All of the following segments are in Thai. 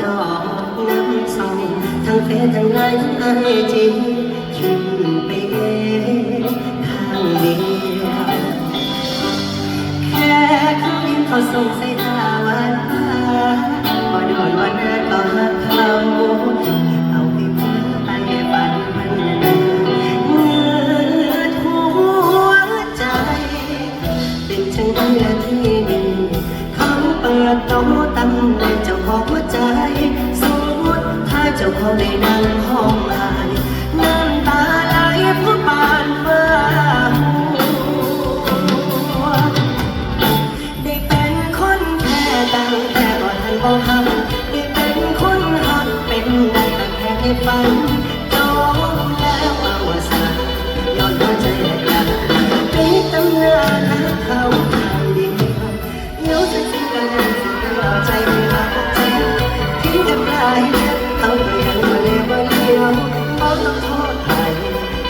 จอกน้ำส่องทั้งเฟซทั้งไลน์ทั้งไอจีขึ้นไปเองข้างเดียวแค่เขายิ้มเขาส่งสายตาหวานตาพอโดนวันนั้นก็หักเขา ถ้าเจ้าได้นั่งห้องอายน้ำตาไหลเพราะปานเมื่อหัวได้เป็นคนแค่ตั้งแต่ก่อนทันบอกหักได้เป็นคนหักเป็นได้แต่แค่ในฝันจองแล้วอวสานย้อนหัวใจแลกันปิดตำนานหาเขาทางเดียวเดี๋ยวจะสิ้นกันสิ้นกันเอใจไม่รักใจทิ้งกันได้ เขาก็ยังมาเลี้ยวเลี้ยวบอกต้องโทษใคร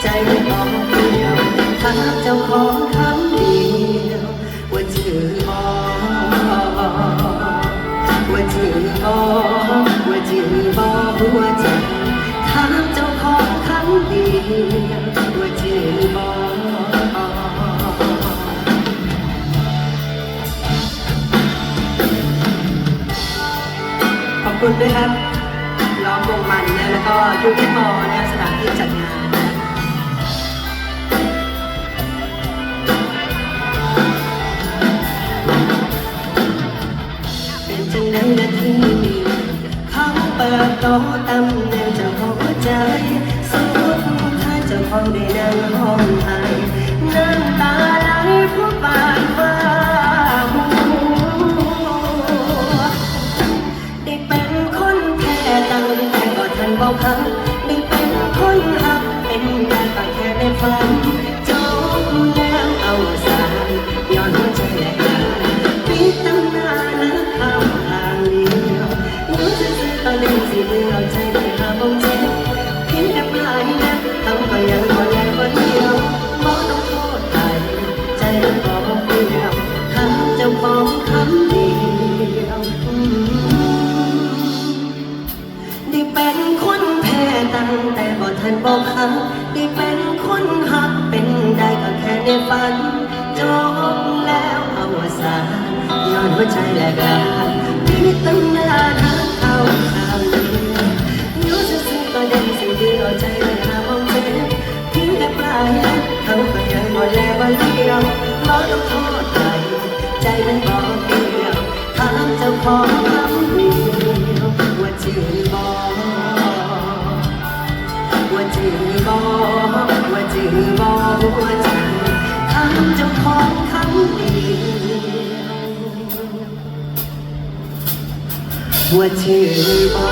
ใจไม่บอกเดียวถ้าเจ้าของคำเดียวว่าชื่ออว่าชื่ออว่าชื่ออหัวใจถามเจ้าของคำเดียวว่าชื่ออขอบคุณด้วยครับ มันนะแล้วก็ยูนิมอนะสถานที่จัดงานเป็นจังนั้นนะที่มีเขาเปิดโต๊ะตำแหน่งเจ้าของหัวใจสมมติถ้าเจ้าของได้นั่งห้องไทย เป็นคนหักเป็นได้ก็แค่ในฝันจบแล้วเอาสายย้อนหัวใจแหลกปิดตำนานและข้าทางเดียวรู้สึกตอนนี้สิเมื่อใจไม่หาบ้องเจ็บเพียงแต่ปลายนะเขาก็ยังรอแลคนเดียวบอกต้องโทษใครใจมันก็บอกเดียวทำเจ้าของคำเดียวได้เป็นคน ตั้งแต่บ่ทันบอกหักได้เป็นคนหักเป็นได้ก็แค่ในฝันจบแล้วอวสานย้อนหัวใจแหลกลายมีตั้งนานหาเขาทางเดียวอยู่ซื่อก็ได้สิ่งที่เอาใจไม่หาบ้องเจ็บทิ้งแต่ปลายนัดเขาก็ยังบ่แลวัน ว่าชื่อบอหัวใจถามเจ้าของคำเดียวว่าชื่อบอ